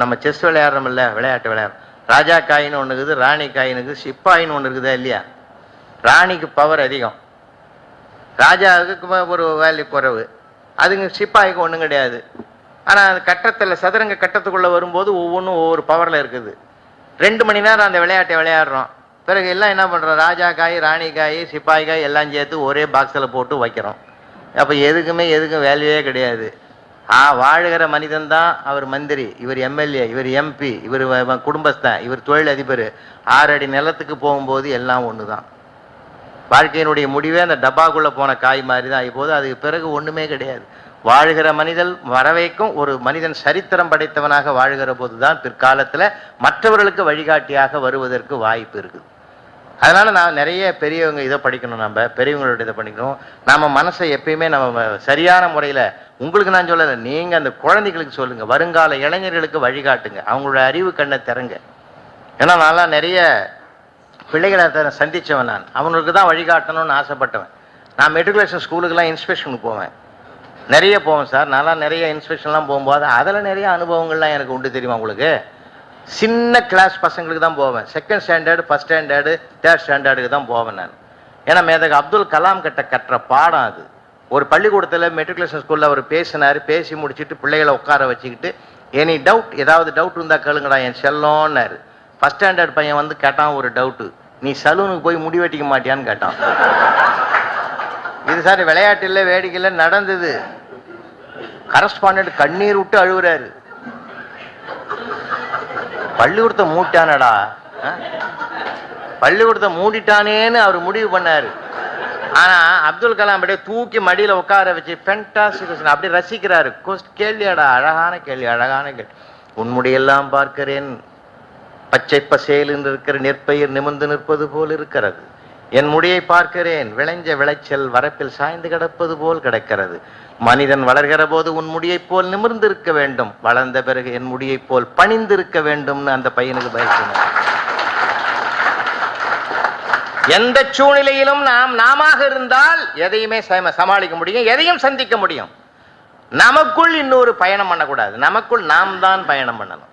நம்ம செஸ் விளையாடுறோம்ல விளையாட்டு விளையாடுறோம் ராஜா காயின்னு ஒன்று இருக்குது ராணி காயின் இருக்குது சிப்பாயின்னு ஒன்று இருக்குதா இல்லையா? ராணிக்கு பவர் அதிகம். ராஜாவுக்கு ஒரு வேல்யூ குறைவு. அதுங்க சிப்பாய்க்கு ஒன்றும் கிடையாது. ஆனால் அது கட்டத்தில் சதுரங்க கட்டத்துக்குள்ளே வரும்போது ஒவ்வொன்றும் ஒவ்வொரு பவரில் இருக்குது. ரெண்டு மணி நேரம் அந்த விளையாட்டை விளையாடுறோம். பிறகு எல்லாம் என்ன பண்ணுறோம் ராஜா காய் ராணி காய் சிப்பாய் காய் எல்லாம் சேர்த்து ஒரே பாக்ஸில் போட்டு வைக்கிறோம். அப்போ எதுக்குமே எதுக்கும் வேல்யூவே கிடையாது. ஆ வாழுகிற மனிதன் தான் அவர் மந்திரி இவர் எம்எல்ஏ இவர் எம்பி இவர் குடும்பஸ்தான் இவர் தொழிலதிபர். ஆறு அடி நிலத்துக்கு போகும்போது எல்லாம் ஒன்று தான் வாழ்க்கையினுடைய முடிவே அந்த டப்பாக்குள்ளே போன காய் மாதிரி தான் இப்போது அதுக்கு பிறகு ஒன்றுமே கிடையாது. வாழ்கிற மனிதன் வரவைக்கும் ஒரு மனிதன் சரித்திரம் படைத்தவனாக வாழ்கிற போதுதான் பிற்காலத்தில் மற்றவர்களுக்கு வழிகாட்டியாக வருவதற்கு வாய்ப்பு இருக்குது. அதனால நான் நிறைய பெரியவங்க இதை படிக்கணும் நம்ம பெரியவங்களோட இதை படிக்கணும். நம்ம மனசை எப்பயுமே நம்ம சரியான முறையில் உங்களுக்கு நான் சொல்லலை நீங்கள் அந்த குழந்தைகளுக்கு சொல்லுங்கள் வருங்கால இளைஞர்களுக்கு வழிகாட்டுங்க அவங்களோட அறிவு கண்ணை திறங்க. ஏன்னா நான்லாம் நிறைய பிள்ளைகளை த- சந்தித்தவன் நான். அவனுக்கு தான் வழிகாட்டணும்னு ஆசைப்பட்டவன். நான் மெட்ரிகுலேஷன் ஸ்கூலுக்கெல்லாம் இன்ஸ்பெக்ஷனுக்கு போவேன். நிறைய போவேன் சார். நான்லாம் நிறைய இன்ஸ்பெக்ஷன்லாம் போகும்போது அதில் நிறைய அனுபவங்கள்லாம் எனக்கு உண்டு தெரியுமா உங்களுக்கு? சின்ன கிளாஸ் பசங்களுக்கு தான் போவேன். Second standard first standard third ஸ்டாண்டர்டுக்கு தான் போவேன் நான். ஏன்னா மேதக அப்துல் கலாம் கிட்ட கட்டுற பாடம் அது. ஒரு பள்ளிக்கூடத்தில் மெட்ரிகுலேஷன் ஸ்கூலில் அவர் பேசினார் பேசி முடிச்சிட்டு பிள்ளைகளை உட்கார வச்சுக்கிட்டு எனி டவுட் ஏதாவது டவுட் இருந்தால் கேளுங்கடா என் செல்லோன்னாரு ஃபஸ்ட் ஸ்டாண்டர்ட் பையன் வந்து கேட்டான் ஒரு டவுட்டு நீ சலூனுக்கு போய் முடி வெட்டிக்க மாட்டியான்னு கேட்டான். இது சார் விளையாட்டு இல்லை நடந்தது. கரஸ்பாண்டன்ட் கண்ணீர் விட்டு அழுகுறாரு. பள்ளிக்கூடத்தை மூட்டானடா பள்ளிக்கூடத்தை மூடிட்டானேன்னு அவர் முடிவு பண்ணாரு. ஆனா அப்துல் கலாம் அப்படியே தூக்கி மடியில உட்கார வச்சு ஃபென்டாஸ்டிக் அப்படியே ரசிக்கிறாரு. கேள்வியாடா அழகான கேள்வி அழகான கேள்வி. உன்முடியெல்லாம் பார்க்கிறேன். பச்சை பசேல் என்று இருக்கிற நெற்பயிர் நிமிர்ந்து நிற்பது போல் இருக்கிறது. என் முடியை பார்க்கிறேன். விளைஞ்ச விளைச்சல் வரப்பில் சாய்ந்து கிடப்பது போல் கிடக்கிறது. மனிதன் வளர்கிற போது உன் முடியைப் போல் நிமிர்ந்து இருக்க வேண்டும். வளர்ந்த பிறகு என் முடியைப் போல் பணிந்திருக்க வேண்டும்னு அந்த பையனுக்கு பயக்கணும் எந்த சூழ்நிலையிலும் நாம் நாமாக இருந்தால் எதையுமே சமாளிக்க முடியும் எதையும் சந்திக்க முடியும். நமக்குள் இன்னொரு பயணம் பண்ணக்கூடாது. நமக்குள் நாம் தான் பயணம் பண்ணணும்.